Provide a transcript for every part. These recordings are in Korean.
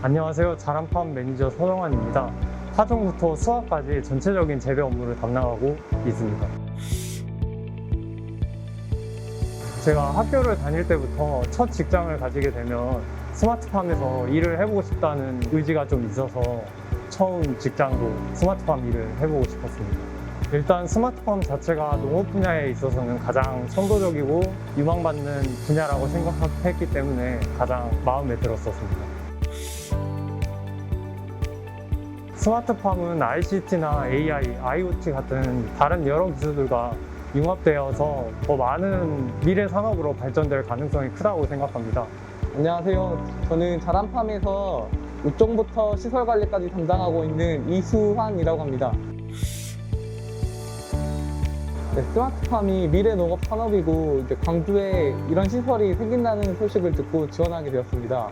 안녕하세요. 자란팜 매니저 서정환입니다. 파종부터 수확까지 전체적인 재배 업무를 담당하고 있습니다. 제가 학교를 다닐 때부터 첫 직장을 가지게 되면 스마트팜에서 일을 해보고 싶다는 의지가 좀 있어서 처음 직장도 스마트팜 일을 해보고 싶었습니다. 일단 스마트팜 자체가 농업 분야에 있어서는 가장 선도적이고 유망받는 분야라고 생각했기 때문에 가장 마음에 들었었습니다. 스마트팜은 ICT나 AI, IoT 같은 다른 여러 기술들과 융합되어서 더 많은 미래 산업으로 발전될 가능성이 크다고 생각합니다. 안녕하세요. 저는 자란팜에서 육종부터 시설 관리까지 담당하고 있는 이수환이라고 합니다. 네, 스마트팜이 미래 농업 산업이고 광주에 이런 시설이 생긴다는 소식을 듣고 지원하게 되었습니다.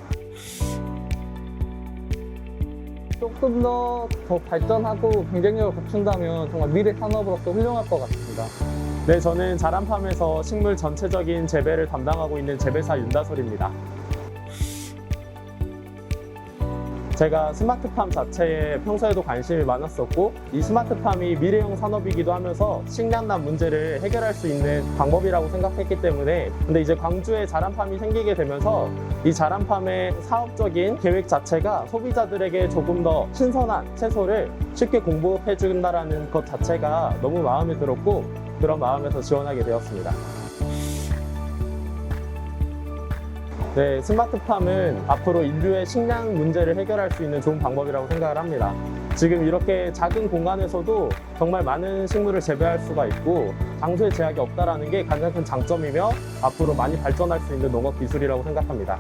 조금 더, 더 발전하고 경쟁력을 갖춘다면 정말 미래 산업으로서 훌륭할 것 같습니다. 네, 저는 자란팜에서 식물 전체적인 재배를 담당하고 있는 재배사 윤다솔입니다. 제가 스마트팜 자체에 평소에도 관심이 많았었고 이 스마트팜이 미래형 산업이기도 하면서 식량난 문제를 해결할 수 있는 방법이라고 생각했기 때문에 근데 이제 광주에 자란팜이 생기게 되면서 이 자란팜의 사업적인 계획 자체가 소비자들에게 조금 더 신선한 채소를 쉽게 공급해 준다라는 것 자체가 너무 마음에 들었고 그런 마음에서 지원하게 되었습니다. 네, 스마트팜은 앞으로 인류의 식량 문제를 해결할 수 있는 좋은 방법이라고 생각을 합니다. 지금 이렇게 작은 공간에서도 정말 많은 식물을 재배할 수가 있고 장소의 제약이 없다라는 게 가장 큰 장점이며 앞으로 많이 발전할 수 있는 농업 기술이라고 생각합니다.